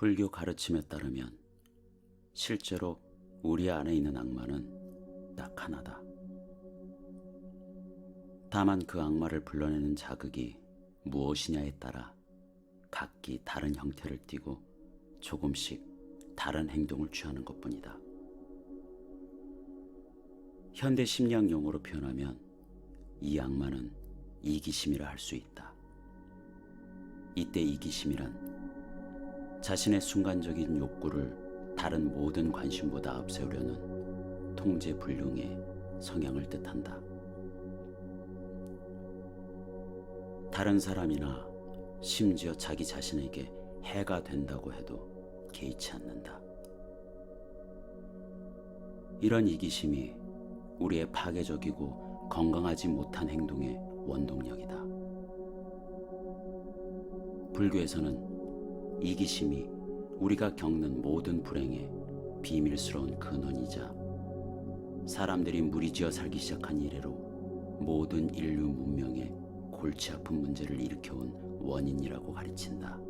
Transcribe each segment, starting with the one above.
불교 가르침에 따르면 실제로 우리 안에 있는 악마는 딱 하나다. 다만 그 악마를 불러내는 자극이 무엇이냐에 따라 각기 다른 형태를 띠고 조금씩 다른 행동을 취하는 것 뿐이다. 현대 심리학 용어로 표현하면 이 악마는 이기심이라 할 수 있다. 이때 이기심이란 자신의 순간적인 욕구를 다른 모든 관심보다 앞세우려는 통제 불능의 성향을 뜻한다. 다른 사람이나 심지어 자기 자신에게 해가 된다고 해도 개의치 않는다. 이런 이기심이 우리의 파괴적이고 건강하지 못한 행동의 원동력이다. 불교에서는 이기심이 우리가 겪는 모든 불행의 비밀스러운 근원이자 사람들이 무리지어 살기 시작한 이래로 모든 인류 문명의 골치 아픈 문제를 일으켜온 원인이라고 가르친다.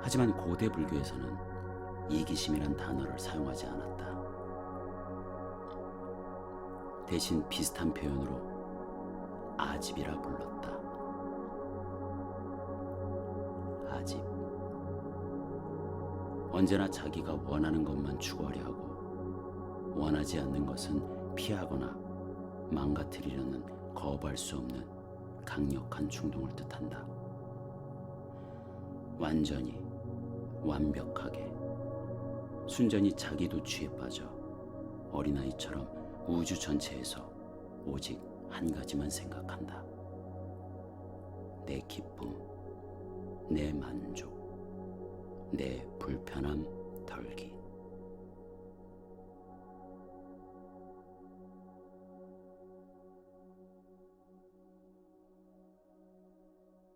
하지만 고대 불교에서는 이기심이란 단어를 사용하지 않았다. 대신 비슷한 표현으로 아집이라 불렀다. 언제나 자기가 원하는 것만 추구하려 하고 원하지 않는 것은 피하거나 망가뜨리려는 거부할 수 없는 강력한 충동을 뜻한다. 완전히 완벽하게 순전히 자기 도 취에 빠져 어린아이처럼 우주 전체에서 오직 한 가지만 생각한다. 내 기쁨, 내 만족, 내 불편함 덜기.